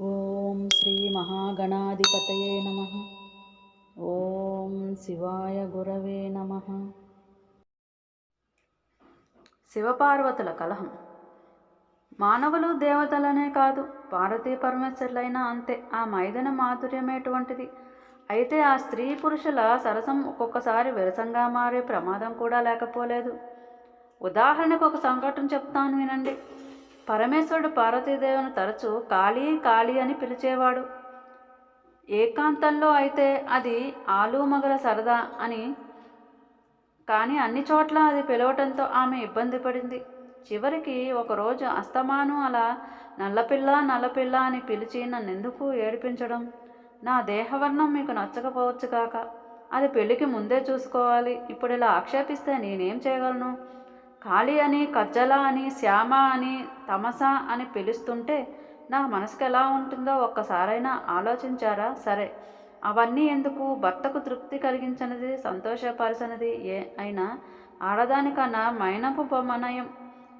ఓం శ్రీ మహాగణాధిపతయే నమ. ఓం శివాయ గురవే నమ. శివపార్వతుల కలహం. మానవులు దేవతలనే కాదు పార్వతీ పరమేశ్వరులైనా అంతే. ఆ మైదన మాధుర్యమేటువంటిది అయితే ఆ స్త్రీ పురుషుల సరసం ఒక్కొక్కసారి విరసంగా మారే ప్రమాదం కూడా లేకపోలేదు. ఉదాహరణకు ఒక సంఘటన చెప్తాను వినండి. పరమేశ్వరుడు పార్వతీదేవిని తరచూ కాళీ కాళీ అని పిలిచేవాడు. ఏకాంతంలో అయితే అది ఆలుమగల సరదా అని. కానీ అన్ని చోట్ల అది పిలవటంతో ఆమె ఇబ్బంది పడింది. చివరికి ఒకరోజు అస్తమాను అలా నల్లపిల్ల నల్లపిల్ల అని పిలిచి నన్నెందుకు ఏడిపించడం? నా దేహవర్ణం మీకు నచ్చకపోవచ్చు కాక. అది పెళ్ళికి ముందే చూసుకోవాలి. ఇప్పుడు ఇలా ఆక్షేపిస్తే నేనేం చేయగలను? కాళీ అని కజ్జల అని శ్యామ అని తమస అని పిలుస్తుంటే నా మనసుకు ఎలా ఉంటుందో ఒక్కసారైనా ఆలోచించారా? సరే. అవన్నీ ఎందుకు? భర్తకు తృప్తి కలిగించినది సంతోషపరచనిది ఏ అయినా ఆడదానికన్నా మైనపు బొమ్మనయం.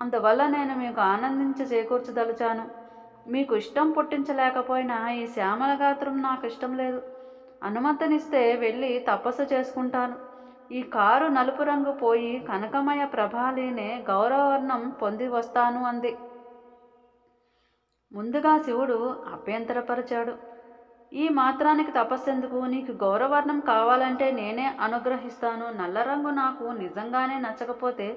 అందువల్ల నేను మీకు ఆనందించి చేకూర్చదలిచాను. మీకు ఇష్టం పుట్టించలేకపోయినా ఈ శ్యామల గాత్రం నాకు ఇష్టం లేదు. అనుమతినిస్తే వెళ్ళి తపస్సు చేసుకుంటాను. ఈ కారు నలుపు రంగు పోయి కనకమయ ప్రభాలీనే గౌరవర్ణం పొంది వస్తాను అంది. ముందుగా శివుడు అభ్యంతరపరిచాడు. ఈ మాత్రానికి తపస్సెందుకు? నీకు గౌరవర్ణం కావాలంటే నేనే అనుగ్రహిస్తాను. నల్ల రంగు నాకు నిజంగానే నచ్చకపోతే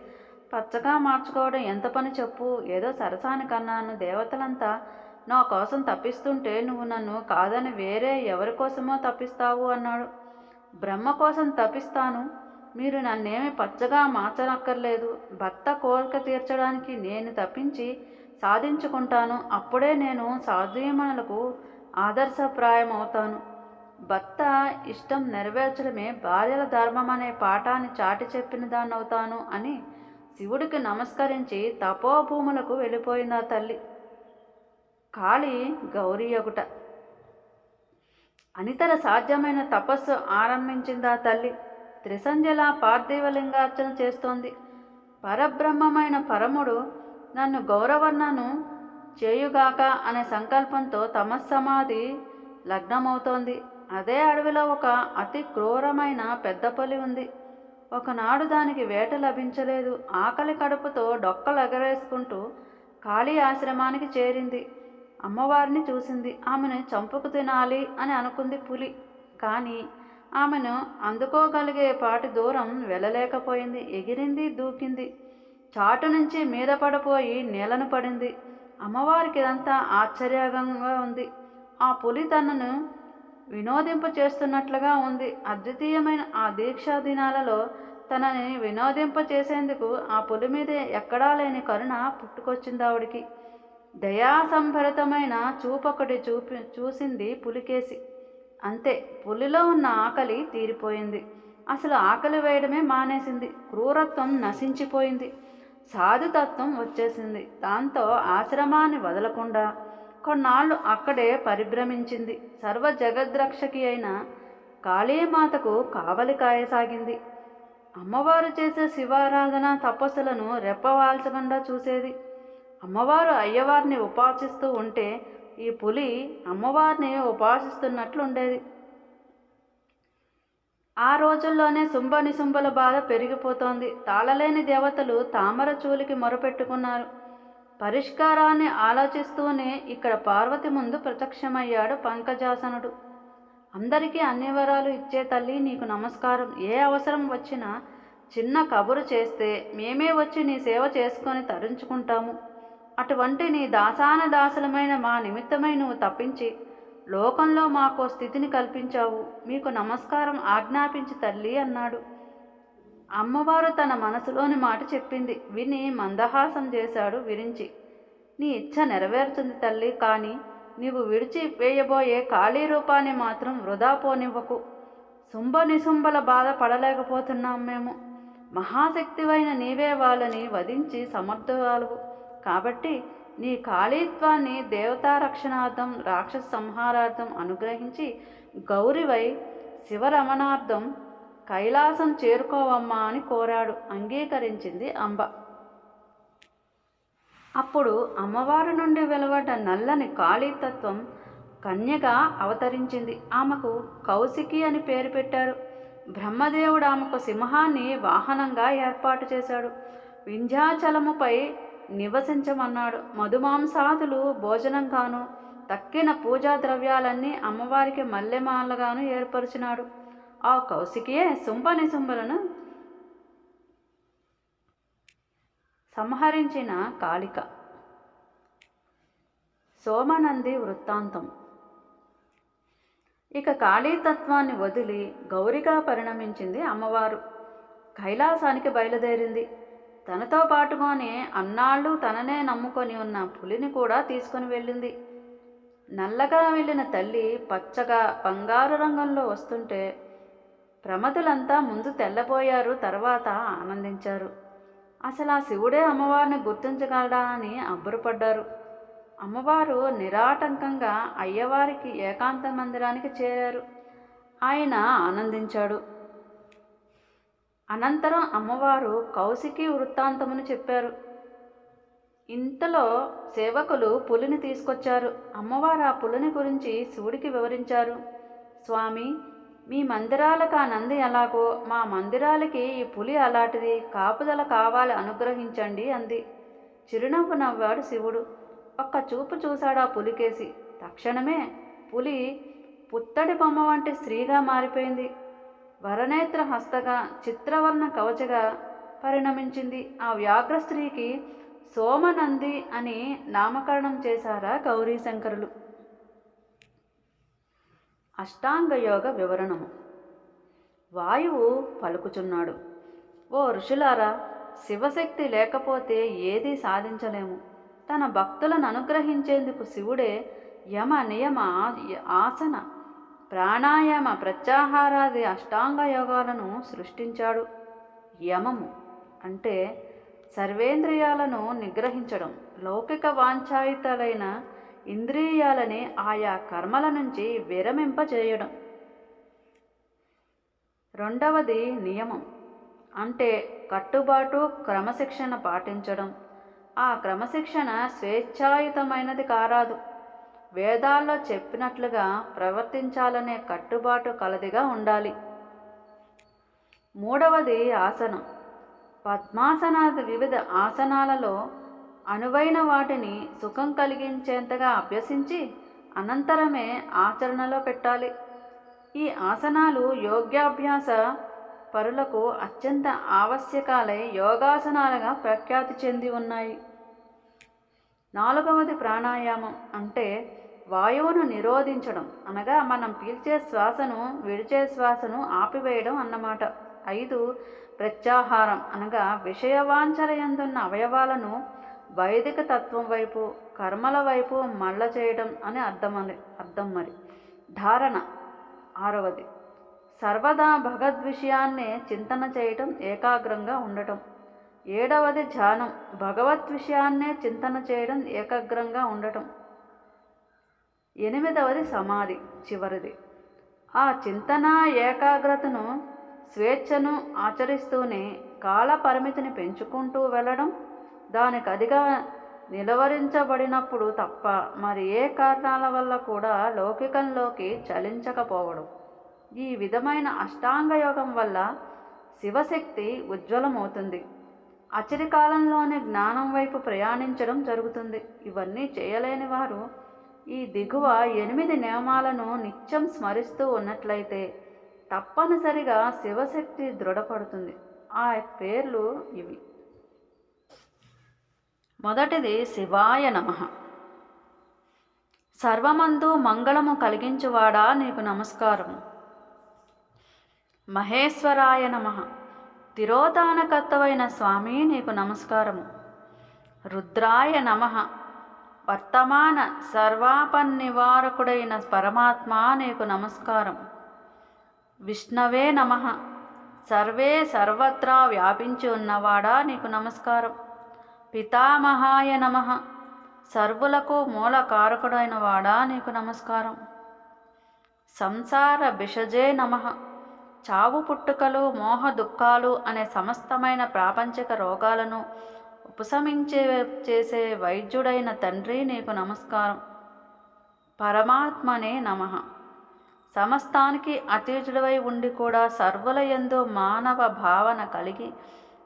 పచ్చగా మార్చుకోవడం ఎంత పని చెప్పు? ఏదో సరసానికన్నాను దేవతలంతా నా కోసం తప్పిస్తుంటే నువ్వు నన్ను కాదని వేరే ఎవరి కోసమో తప్పిస్తావు అన్నాడు. బ్రహ్మ కోసం తపిస్తాను. మీరు నన్నేమి పచ్చగా మార్చనక్కర్లేదు. భర్త కోరిక తీర్చడానికి నేను తప్పించి సాధించుకుంటాను. అప్పుడే నేను సాధ్యమనులకు ఆదర్శప్రాయం అవుతాను భర్త ఇష్టం నెరవేర్చడమే భార్యల ధర్మం అనే పాఠాన్ని చాటి చెప్పిన దాన్ని అవుతాను అని శివుడికి నమస్కరించి తపోభూములకు వెళ్ళిపోయింది ఆ తల్లి? కాళి గౌరీ ఒకట. అనితర సాధ్యమైన తపస్సు ఆరంభించిందా తల్లి? త్రిసంజల పార్థివలింగార్చన చేస్తోంది. పరబ్రహ్మమైన పరముడు నన్ను గౌరవర్ణను చేయుగాక అనే సంకల్పంతో తమస్సమాధి లగ్నమవుతోంది. అదే అడవిలో ఒక అతి క్రూరమైన పెద్ద ఉంది. ఒకనాడు దానికి వేట లభించలేదు. ఆకలి కడుపుతో డొక్కలు ఎగరేసుకుంటూ ఖాళీ ఆశ్రమానికి చేరింది. అమ్మవారిని చూసింది. ఆమెను చంపుకు తినాలి అని అనుకుంది పులి. కానీ ఆమెను అందుకోగలిగే పాటి దూరం వెళ్ళలేకపోయింది. ఎగిరింది దూకింది. చాటు నుంచి మీద పడిపోయి నేలను పడింది. అమ్మవారికి ఇదంతా ఆశ్చర్యంగా ఉంది. ఆ పులి తనను వినోదింపు చేస్తున్నట్లుగా ఉంది. అద్వితీయమైన ఆ దీక్షా దినాలలో తనని వినోదింప చేసేందుకు ఆ పులి మీదే ఎక్కడా లేని కరుణ పుట్టుకొచ్చింది ఆవిడికి దయాసంభరితమైన చూపొకటి చూపి చూసింది పులికేసి. అంతే పులిలో ఉన్న ఆకలి తీరిపోయింది. అసలు ఆకలి వేయడమే మానేసింది. క్రూరత్వం నశించిపోయింది. సాధుతత్వం వచ్చేసింది. దాంతో ఆశ్రమాన్ని వదలకుండా కొన్నాళ్ళు అక్కడే పరిభ్రమించింది. సర్వ జగద్రక్షకి అయిన కాళీమాతకు కావలి కాయసాగింది. అమ్మవారు చేసే శివారాధన తపస్సులను రెప్పవాల్చకుండా చూసేది అమ్మవారు అయ్యవారిని ఉపాసిస్తూ ఉంటే ఈ పులి అమ్మవారిని ఉపాసిస్తున్నట్లుండేది. ఆ రోజుల్లోనే శుంభ నిశుంభల బాధ పెరిగిపోతోంది. తాళలేని దేవతలు తామర చూలికి మొరపెట్టుకున్నారు. పరిష్కారాన్ని ఆలోచిస్తూనే ఇక్కడ పార్వతి ముందు ప్రత్యక్షమయ్యాడు పంకజాసనుడు. అందరికీ అన్ని వరాలు ఇచ్చే తల్లి నీకు నమస్కారం. ఏ అవసరం వచ్చినా చిన్న కబురు చేస్తే మేమే వచ్చి నీ సేవ చేసుకొని తరించుకుంటాము. అటువంటి నీ దాసాన దాసులమైన మా నిమిత్తమై నువ్వు తప్పించి లోకంలో మాకో స్థితిని కల్పించావు. మీకు నమస్కారం ఆజ్ఞాపించి తల్లి అన్నాడు. అమ్మవారు తన మనసులోని మాట చెప్పింది. విని మందహాసం చేశాడు విరించి. నీ ఇచ్చ నెరవేరుతుంది తల్లి కానీ నీవు విడిచి వేయబోయే ఖాళీ రూపాన్ని మాత్రం వృధా పోనివ్వకు. శుంభ నిశుంభల బాధ పడలేకపోతున్నాం మేము. మహాశక్తివైన నీవే వాళ్ళని వధించి సమర్థవాలువు కాబట్టి నీ కాళీత్వాన్ని దేవతా రక్షణార్థం రాక్షస సంహారార్థం అనుగ్రహించి గౌరివై శివరమణార్థం కైలాసం చేరుకోవమ్మా అని కోరాడు. అంగీకరించింది అంబ. అప్పుడు అమ్మవారి నుండి వెలువడ్డ నల్లని కాళీతత్వం కన్యగా అవతరించింది. ఆమెకు కౌశికి అని పేరు పెట్టారు. బ్రహ్మదేవుడు ఆమెకు సింహాన్ని వాహనంగా ఏర్పాటు చేశాడు. వింధ్యాచలముపై నివసించమన్నాడు. మధుమాంసాదులు భోజనంగాను తక్కిన పూజా ద్రవ్యాలన్నీ అమ్మవారికి మల్లెమాలగాను ఏర్పరిచినాడు. ఆ కౌశికియే సుంపని సుంబలను సంహరించిన కాళిక. సోమనంది వృత్తాంతం. ఇక కాళీతత్వాన్ని వదిలి గౌరిగా పరిణమించింది అమ్మవారు. కైలాసానికి బయలుదేరింది. తనతో పాటుగానే అన్నాళ్ళు తననే నమ్ముకొని ఉన్న పులిని కూడా తీసుకొని వెళ్ళింది. నల్లగా వెళ్ళిన తల్లి పచ్చగా బంగారు రంగంలో వస్తుంటే ప్రమదులంతా ముందు తెల్లబోయారు తర్వాత ఆనందించారు. అసలు ఆ శివుడే అమ్మవారిని గుర్తించగలడా అని అబ్బురపడ్డారు. అమ్మవారు నిరాటంకంగా అయ్యవారికి ఏకాంత మందిరానికి చేరారు. ఆయన ఆనందించాడు. అనంతరం అమ్మవారు కౌశికి వృత్తాంతమును చెప్పారు. ఇంతలో సేవకులు పులిని తీసుకొచ్చారు. అమ్మవారు ఆ పులిని గురించి శివుడికి వివరించారు. స్వామి మీ మందిరాలకు ఆ నంది ఎలాగో? మా మందిరాలకి ఈ పులి అలాంటిది. కాపుదల కావాలి అనుగ్రహించండి అంది. చిరునవ్వు నవ్వాడు శివుడు. ఒక్క చూపు చూశాడు ఆ పులికేసి. తక్షణమే పులి పుత్తడి బొమ్మ వంటి స్త్రీగా మారిపోయింది. వరనేత్ర హస్తగా చిత్రవర్ణ కవచగా పరిణమించింది. ఆ వ్యాఘ్ర స్త్రీకి సోమనంది అని నామకరణం చేశారా గౌరీశంకరులు? అష్టాంగయోగ వివరణము. వాయువు పలుకుచున్నాడు. ఓ ఋషులారా శివశక్తి లేకపోతే ఏదీ సాధించలేము. తన భక్తులను అనుగ్రహించేందుకు శివుడే యమ నియమ ఆసన ప్రాణాయామ ప్రత్యాహారాది అష్టాంగ యోగాలను సృష్టించాడు. యమము అంటే సర్వేంద్రియాలను నిగ్రహించడం లౌకిక వాంఛాయితలైన ఇంద్రియాలని ఆయా కర్మల నుంచి విరమింపజేయడం. రెండవది నియమం అంటే కట్టుబాటు క్రమశిక్షణ పాటించడం. ఆ క్రమశిక్షణ స్వేచ్ఛాయుతమైనది కారాదు. వేదాల్లో చెప్పినట్లుగా ప్రవర్తించాలనే కట్టుబాటు కలదిగా ఉండాలి. మూడవది ఆసనం. పద్మాసనాది వివిధ ఆసనాలలో అనువైన వాటిని సుఖం కలిగించేంతగా అభ్యసించి అనంతరమే ఆచరణలో పెట్టాలి. ఈ ఆసనాలు యోగ్యాభ్యాస పరులకు అత్యంత ఆవశ్యకాలై యోగాసనాలుగా ప్రఖ్యాతి చెంది ఉన్నాయి. నాలుగవది ప్రాణాయామం అంటే వాయువును నిరోధించడం. అనగా మనం పీల్చే శ్వాసను విడిచే శ్వాసను ఆపివేయడం అన్నమాట. ఐదు ప్రత్యాహారం. అనగా విషయవాంఛలయందున్న అవయవాలను వైదిక తత్వం వైపు కర్మల వైపు మళ్ళ చేయడం అని అర్థం అని అర్థం మరి. ధారణ. ఆరవది. సర్వదా భగద్విషయాన్నే చింతన చేయటం ఏకాగ్రంగా ఉండటం. ఏడవది ధ్యానం. భగవత్ విషయాన్నే చింతన చేయడం ఏకాగ్రంగా ఉండటం. ఎనిమిదవది సమాధి చివరిది. ఆ చింతన ఏకాగ్రతను స్వేచ్ఛను ఆచరిస్తూనే కాల పరిమితిని పెంచుకుంటూ వెళ్ళడం దానికి అదిగా నిలవరించబడినప్పుడు తప్ప మరి ఏ కారణాల వల్ల కూడా లౌకికంలోకి చలించకపోవడం. ఈ విధమైన అష్టాంగ యోగం వల్ల శివశక్తి ఉజ్వలమవుతుంది. అచిరికాలంలోనే జ్ఞానం వైపు ప్రయాణించడం జరుగుతుంది. ఇవన్నీ చేయలేని వారు ఈ దిగువ ఎనిమిది నియమాలను నిత్యం స్మరిస్తూ ఉన్నట్లయితే తప్పనిసరిగా శివశక్తి దృఢపడుతుంది. ఆ పేర్లు ఇవి. మొదటిది శివాయ నమ. సర్వమందు మంగళము కలిగించువాడా నీకు నమస్కారం మహేశ్వరాయ నమ. తిరోధానకర్తవైన స్వామి నీకు నమస్కారము. రుద్రాయ నమ. వర్తమాన సర్వాపన్నివారకుడైన పరమాత్మ నీకు నమస్కారం విష్ణవే నమ. సర్వే సర్వత్రా వ్యాపించి ఉన్నవాడా నీకు నమస్కారం పితామహాయ నమ. సర్వులకు మూల కారకుడైన వాడా నీకు నమస్కారం సంసార బిషజే నమ. చావు పుట్టుకలు మోహ దుఃఖాలు అనే సమస్తమైన ప్రాపంచిక రోగాలను ఉపశమించే చేసే వైద్యుడైన తండ్రి నీకు నమస్కారం. పరమాత్మనే నమ. సమస్తానికి అతీతుడవై ఉండి కూడా సర్వుల ఎందు మానవ భావన కలిగి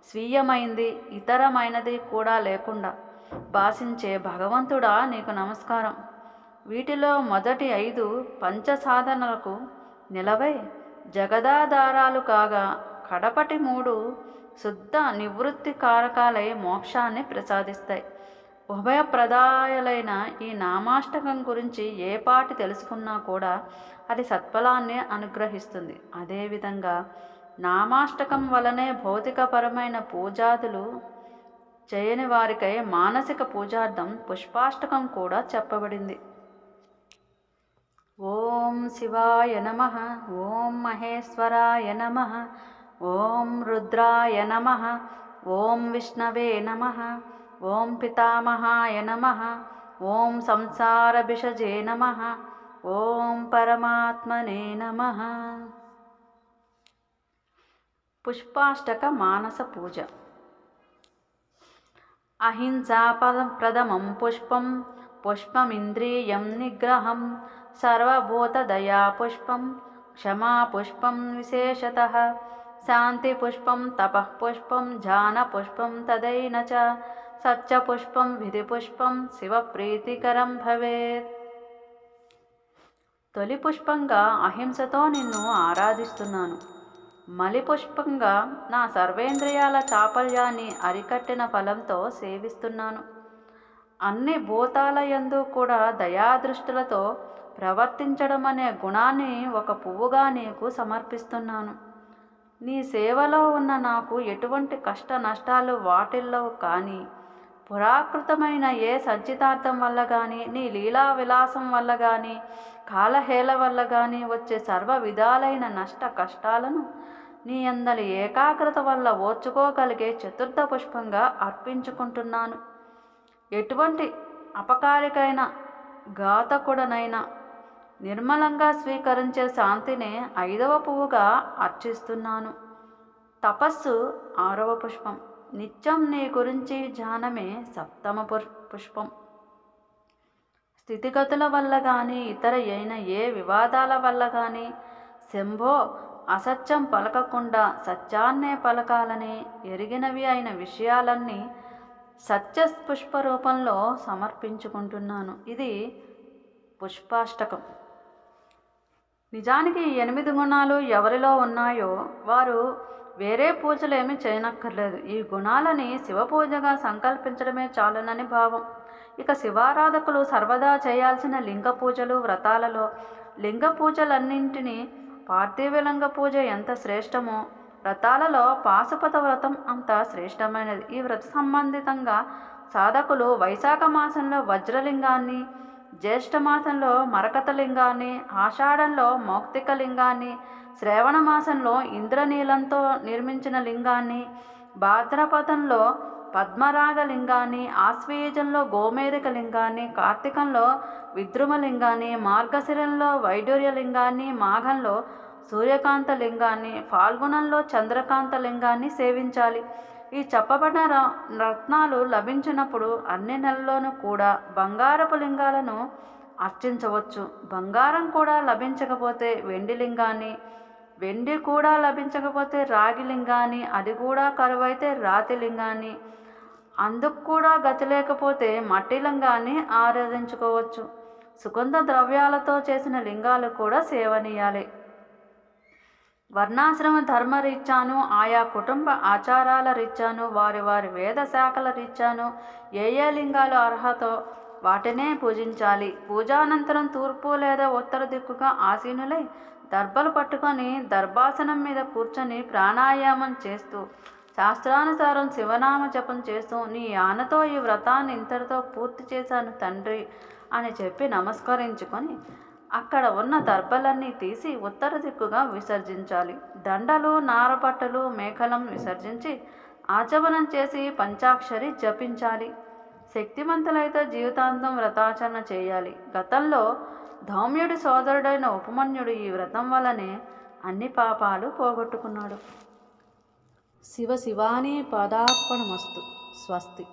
స్వీయమైంది ఇతరమైనది కూడా లేకుండా భాషించే భగవంతుడా నీకు నమస్కారం. వీటిలో మొదటి ఐదు పంచ సాధనలకు నిలవై జగదాధారాలు కాగా కడపటి మూడు శుద్ధ నివృత్తి కారకాలై మోక్షాన్ని ప్రసాదిస్తాయి. ఉభయప్రదాయులైన ఈ నామాష్టకం గురించి ఏ పాటి తెలుసుకున్నా కూడా అది సత్ఫలాన్ని అనుగ్రహిస్తుంది. అదేవిధంగా నామాష్టకం వలనే భౌతికపరమైన పూజాదులు చేయని వారికై మానసిక పూజార్థం పుష్పాష్టకం కూడా చెప్పబడింది. ఓం శివాయ నమ ఓం మహేశ్వరాయ నమ ఓం రుద్రాయ నమ ఓం విష్ణవే నమ ఓం పితామహాయ నమ ఓం సంసారభిషజే నమ ఓం పరమాత్మనే నమ. పుష్పాష్టక మానస పూజ. అహింసాపదం పుష్పం పుష్పమింద్రియం నిగ్రహం సర్వభూతదయా పుష్పం క్షమా పుష్పం విశేషత శాంతి పుష్పం తపః పుష్పం ధ్యాన పుష్పం తదైన చ సత్య పుష్పం విధి పుష్పం శివప్రీతికరం భవేత్ తొలి పుష్పంగా అహింసతో నిన్ను ఆరాధిస్తున్నాను. మలి పుష్పంగా నా సర్వేంద్రియాల చాపల్యాన్ని అరికట్టిన ఫలంతో సేవిస్తున్నాను. అన్ని భూతాలయందు కూడా దయాదృష్టులతో ప్రవర్తించడం అనే గుణాన్ని ఒక పువ్వుగా నీకు సమర్పిస్తున్నాను. నీ సేవలో ఉన్న నాకు ఎటువంటి కష్ట నష్టాలు వాటిల్లో కానీ పురాకృతమైన ఏ సంచితార్థం వల్ల కానీ నీ లీలా విలాసం వల్ల కానీ కాలహేళ వల్ల కానీ వచ్చే సర్వ విధాలైన నష్ట కష్టాలను నీ అందరి ఏకాగ్రత వల్ల ఓర్చుకోగలిగే చతుర్థ పుష్పంగా అర్పించుకుంటున్నాను. ఎటువంటి అపకారికైన ఘాతకుడనైనా నిర్మలంగా స్వీకరించే శాంతిని ఐదవ పువ్వుగా అర్చిస్తున్నాను. తపస్సు ఆరవ పుష్పం. నిత్యం నీ గురించి ధ్యానమే సప్తమ పుష్- పుష్పం. స్థితిగతుల వల్ల కానీ ఇతర అయిన ఏ వివాదాల వల్ల కానీ శంభో అసత్యం పలకకుండా సత్యాన్నే పలకాలని ఎరిగినవి అయిన విషయాలన్నీ సత్య పుష్ప రూపంలో సమర్పించుకుంటున్నాను. ఇది పుష్పాష్టకం. నిజానికి ఈ ఎనిమిది గుణాలు ఎవరిలో ఉన్నాయో వారు వేరే పూజలేమీ చేయనక్కర్లేదు. ఈ గుణాలని శివ పూజగా సంకల్పించడమే చాలునని భావం. ఇక శివారాధకులు సర్వదా చేయాల్సిన లింగ పూజలు వ్రతాలలో లింగ పూజలన్నింటినీ పార్థివలింగ పూజ ఎంత శ్రేష్టమో వ్రతాలలో పాశుపత వ్రతం అంత శ్రేష్టమైనది. ఈ వ్రత సంబంధితంగా సాధకులు వైశాఖ మాసంలో వజ్రలింగాన్ని జ్యేష్ఠ మాసంలో మరకత లింగాన్ని ఆషాఢంలో మౌక్తిక లింగాన్ని శ్రవణ మాసంలో ఇంద్రనీలంతో నిర్మించిన లింగాన్ని భాద్రపదంలో పద్మరాగ లింగాన్ని ఆశ్వయుజంలో గోమేధిక లింగాన్ని కార్తీకంలో విద్రుమ లింగాన్ని మార్గశిరంలో వైడూర్య లింగాన్ని మాఘంలో సూర్యకాంత లింగాన్ని ఫాల్గుణంలో చంద్రకాంత లింగాన్ని సేవించాలి. ఈ చెప్పబడిన రత్నాలు లభించినప్పుడు అన్ని నెలల్లోనూ కూడా బంగారపు లింగాలను అర్చించవచ్చు. బంగారం కూడా లభించకపోతే వెండి లింగాన్ని వెండి కూడా లభించకపోతే రాగి లింగాన్ని అది కూడా కరువైతే రాతి లింగాన్ని అందుకు కూడా గతి లేకపోతే మట్టి లింగాన్ని ఆరాధించుకోవచ్చు. సుగంధ ద్రవ్యాలతో చేసిన లింగాలు కూడా సేవనీయాలి. వర్ణాశ్రమ ధర్మ రీత్యాను ఆయా కుటుంబ ఆచారాల రీత్యాను వారి వారి వేద శాఖల రీత్యాను ఏ ఏ లింగాలు అర్హతో వాటినే పూజించాలి. పూజానంతరం తూర్పు లేదా ఉత్తర దిక్కుగా ఆసీనులై దర్భలు పట్టుకొని దర్భాసనం మీద కూర్చొని ప్రాణాయామం చేస్తూ శాస్త్రానుసారం శివనామ జపం చేస్తూ నీ ఆనతో ఈ వ్రతాన్ని ఇంతటితో పూర్తి చేశాను తండ్రి అని చెప్పి నమస్కరించుకొని అక్కడ ఉన్న దర్భలన్నీ తీసి ఉత్తర దిక్కుగా విసర్జించాలి. దండలు నారపట్టలు మేఘలం విసర్జించి ఆచమనం చేసి పంచాక్షరి జపించాలి. శక్తిమంతులైతే జీవితాంతం వ్రతాచరణ చేయాలి. గతంలో ధౌమ్యుడి సోదరుడైన ఉపమన్యుడు ఈ వ్రతం వల్లనే అన్ని పాపాలు పోగొట్టుకున్నాడు. శివ శివాని పదార్పణమస్తు. స్వస్తి.